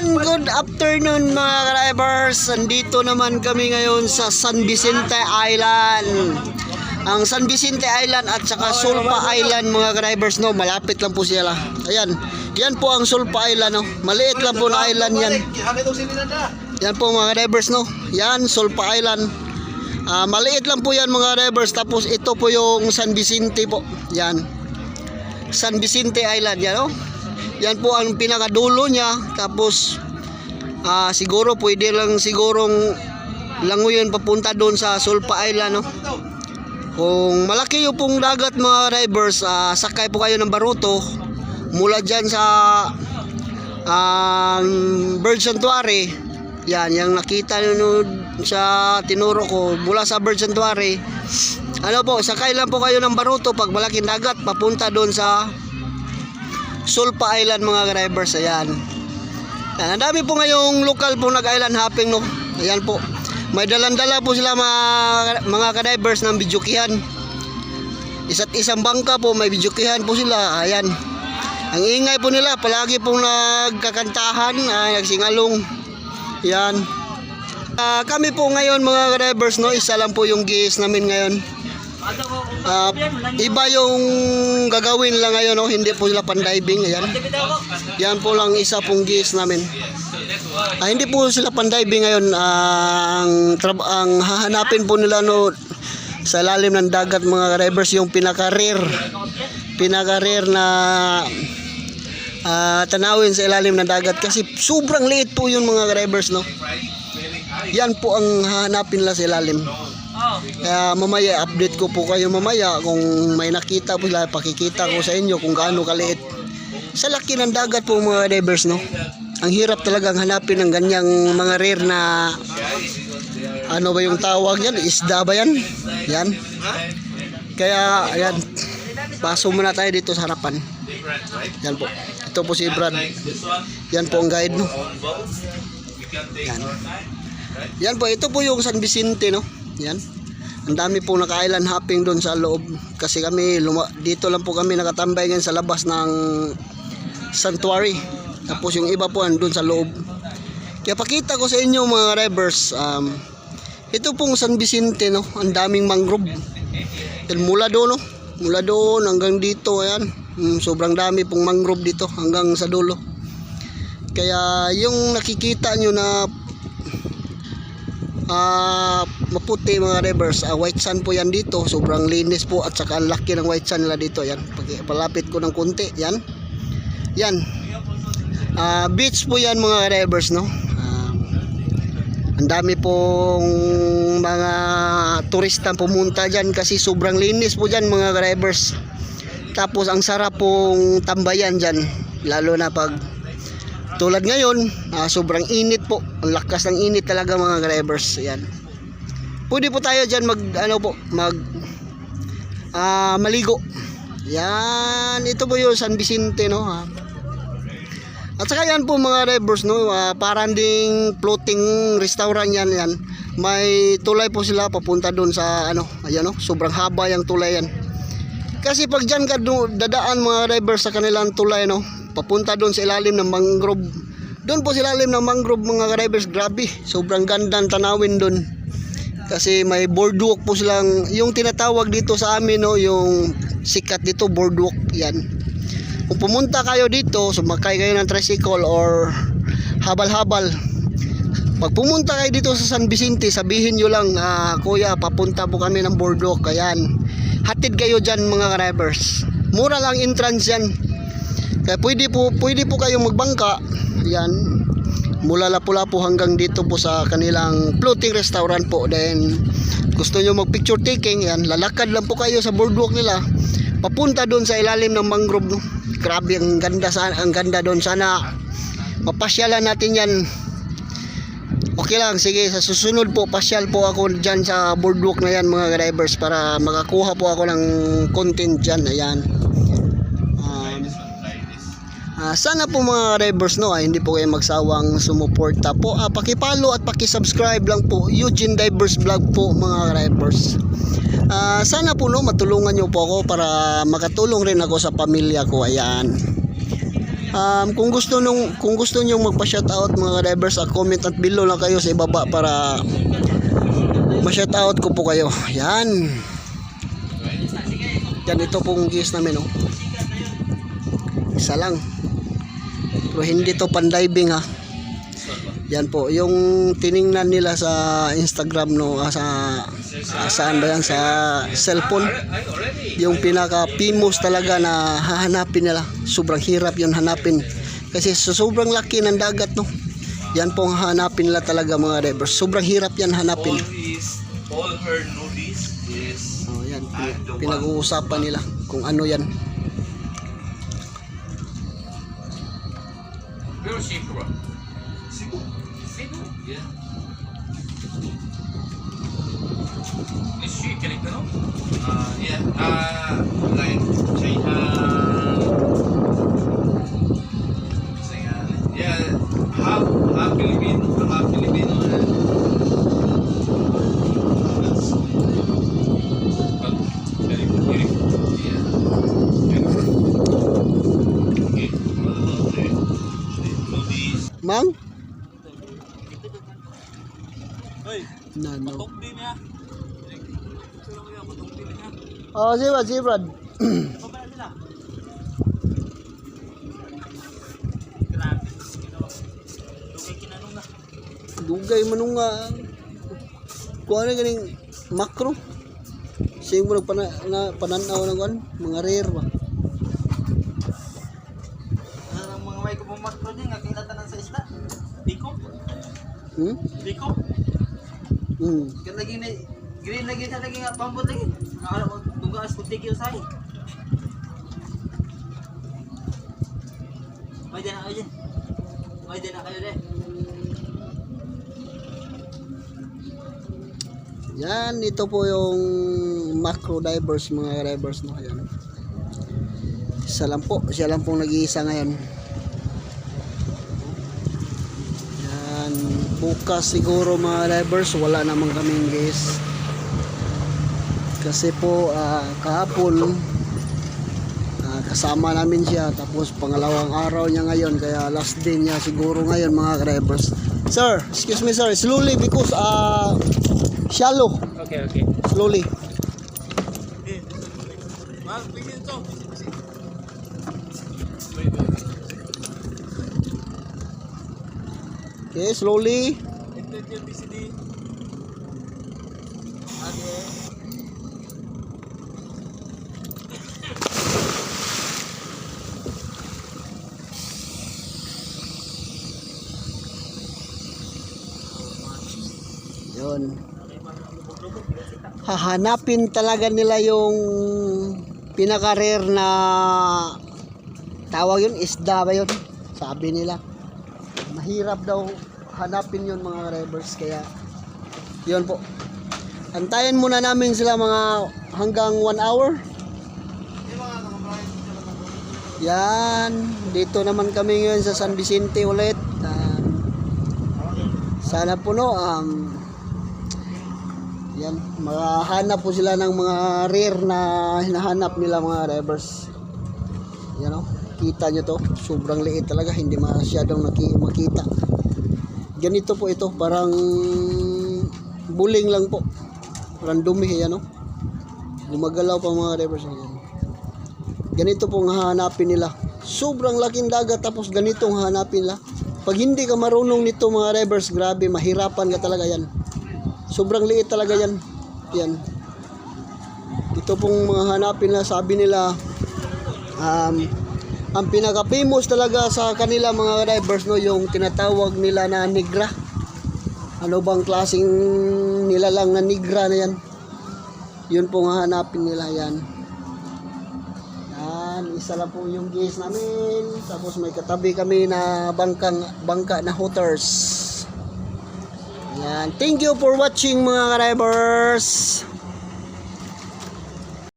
Ayan, good afternoon mga drivers. Andito naman kami ngayon sa San Vicente Island. Ang San Vicente Island at saka Sulpa Island mga drivers no, malapit lang po sila. Ayan, yan po ang Sulpa Island no. Maliit lang po na island yan. Yan po mga drivers no. Yan, Sulpa Island. Ah, maliit lang po yan mga drivers. Tapos ito po yung San Vicente po. Yan. San Vicente Island yan no. Yan po ang pinakadulo niya. Tapos ah, siguro pwede lang sigurong langoy papunta doon sa Sulpa Island no. Kung malaki yung pong dagat mga drivers, ah, sakay po kayo ng baruto mula dyan sa um, bird sanctuary. Yan, yung nakita nyo sa tinuro ko mula sa bird sanctuary. Ano po, sakay lang po kayo ng baruto pag malaking dagat papunta doon sa Sulpa Island mga drivers. Ayan. Yan, ang dami po ngayong local po nag-island hopping no. Ayan po. May dalandala po sila mga, mga kadivers ng bidyukihan. Isa't isang bangka po, may bidyukihan po sila. Ayan. Ang ingay po nila, palagi pong nagkakantahan, ay, nagsingalong. Yan. Ah, kami po ngayon mga drivers, no, isa lang po yung gis namin ngayon. Ah, iba yung gagawin lang ngayon, no, hindi po sila pandiving. Ayan. Yan po lang isa pong gis namin. Ah, hindi po sila pandiving ngayon. Ah, ang, ang hahanapin po nila no, sa lalim ng dagat mga drivers yung pinaka-rare pinaka-rare na ah, tanawin sa ilalim ng dagat kasi sobrang liit po yun mga drivers no. Yan po ang hahanapin nila sa ilalim. Kaya mamaya update ko po kayo mamaya kung may nakita po sila pakikita ko sa inyo kung gaano kaliit. Sa laki ng dagat po mga divers no. Ang hirap talagang hanapin ng ganyang mga rare na ano ba yung tawag yan? Isda ba yan? Yan. Kaya ayan. Paso muna tayo dito sa harapan. Yan po. Ito po si Brad. Yan po ang guide no. Yan. Yan po, ito po yung San Vicente, no? Yan. Ang dami po naka-island hopping doon sa loob. Kasi kami, dito lang po kami nakatambay ngayon sa labas ng sanctuary. Tapos yung iba po andun sa loob. Kaya pakita ko sa inyo mga drivers, um, ito pong San Vicente, no? Ang daming mangrove. Yan, mula doon, no? Mula doon hanggang dito, ayan. Mm, sobrang dami pong mangrove dito hanggang sa dulo. Kaya yung nakikita nyo na ah maputi mga rivers, ah, white sand po yan dito. Sobrang linis po at saka ang laki ng white sand nila dito. Yan, palapit ko ng kunti. Yan. Yan. Ah, beach po yan mga rivers, no? Ah, ang dami pong mga turista pumunta dyan kasi sobrang linis po dyan mga drivers. Tapos ang sarap pong tambayan dyan. Lalo na pag tulad ngayon, ah, sobrang init po. Ang lakas ng init talaga mga drivers. Ayan. Pwede po tayo dyan mag, ano po, mag, ah, maligo. Yan. Ito po yung San Vicente, no? Ha? At saka yan po mga drivers, no? ah, parang ding floating restaurant yan, yan. May tulay po sila papunta doon sa, ano, ayan, no? Sobrang haba yung tulay yan. Kasi pag dyan ka dadaan mga drivers sa kanilang tulay, no? Papunta doon sa ilalim ng mangrove. Doon po sa ilalim ng mangrove mga drivers, grabe. Sobrang ganda ng tanawin doon. Kasi may boardwalk po silang, yung tinatawag dito sa amin, no? Yung sikat dito, boardwalk, yan. Kung pumunta kayo dito, sumakay kayo ng tricycle or habal-habal. Pag pumunta kayo dito sa San Vicente, sabihin nyo lang, ah, kuya, papunta po kami ng boardwalk. Ayan. Hatid kayo dyan mga drivers. Mura lang entrance yan. Kaya pwede po, pwede po kayong magbangka. Yan. Mula Lapu-Lapu hanggang dito po sa kanilang floating restaurant po. Then, gusto nyo mag picture taking, yan. Lalakad lang po kayo sa boardwalk nila. Papunta doon sa ilalim ng mangrove. Grabe, ang ganda, sa, ang ganda doon. Sana mapasyalan natin yan Okay lang, sige, sa susunod po, pasyal po ako dyan sa boardwalk na yan mga drivers para makakuha po ako ng content dyan, ayan. Um, ah, sana po mga drivers no, ay hindi po kayo magsawang sumuporta po. Ah, pakipalo at pakisubscribe lang po, Eugene Divers Vlog po mga drivers. Ah, sana po no, matulungan nyo po ako para makatulong rin ako sa pamilya ko, ayan. Um, kung gusto nung kung gusto niyo magpa-shoutout mga drivers, ah, comment at below lang kayo sa ibaba para ma-shoutout ko po kayo. Yan. Yan ito pong gis namin oh. Isa lang. Pero hindi to pan-diving ha. Yan po, yung tiningnan nila sa Instagram no, ah, sa ah, saan ba yan sa cellphone. Yung pinaka famous talaga na hahanapin nila. Sobrang hirap yun hanapin. Kasi sa sobrang laki ng dagat no. Yan po ang hahanapin nila talaga mga drivers. Sobrang hirap yan hanapin. All her nudies is Oh, yan, pin- pinag-uusapan nila kung ano yan. Where is she from? Cebu. Cebu? Yeah. She Filipino? Uh, yeah. Uh, like China. Yeah, half half Filipino, half Filipino and but very beautiful. Yeah. Okay. Mang? Hoy. Sino kaya patong din niya? Oh, si Brad, si Brad. Dugay manung nga. Kuha na ganing makro. Siya mo nagpana, na, pananaw ng kuan, mga rare ba? Ang mga may kupumak ko din, nakita tanan sa isda. Biko? Hmm? Biko? Hmm. Kan lagi green lagi sa lagi pambot lagi. Nakala ko, tugas ko tigil sa akin. May din na kayo dyan. May din na kayo dyan. Yan, ito po yung macro divers, mga divers no. Yan. Isa lang po, siya lang pong nag-iisa ngayon. Yan, bukas siguro mga divers, wala naman kaming guys. Kasi po, ah, kahapon, ah, kasama namin siya, tapos pangalawang araw niya ngayon, kaya last day niya siguro ngayon mga divers. Sir, excuse me sir, slowly because ah, shallow. Okay, okay. Slowly. Okay, slowly. Yun. Hahanapin talaga nila yung pinaka-rare na tawag yun, isda ba yun? Sabi nila. Mahirap daw hanapin yun mga rivers kaya yun po. Antayin muna namin sila mga hanggang 1 hour. Yan, dito naman kami ngayon sa San Vicente ulit. Um, sana po no, um, yan, makahanap po sila ng mga rare na hinahanap nila mga divers. Yan o, kita nyo to, sobrang liit talaga, hindi masyadong naki, makita. Ganito po ito, parang buling lang po. Parang dumi, yan o. Gumagalaw pa mga divers. Yan. Ganito pong hahanapin nila. Sobrang laking dagat tapos ganitong hahanapin nila. Pag hindi ka marunong nito mga divers, grabe, mahirapan ka talaga yan. Sobrang liit talaga yan. Yan. Ito pong mga hanapin na sabi nila um, ang pinaka-famous talaga sa kanila mga divers no yung tinatawag nila na negra. Ano bang klaseng nilalang na negra na yan? Yun pong hanapin nila yan. Yan, isa lang po yung gas namin. Tapos may katabi kami na bangkang bangka na hooters. Yan. Thank you for watching mga drivers.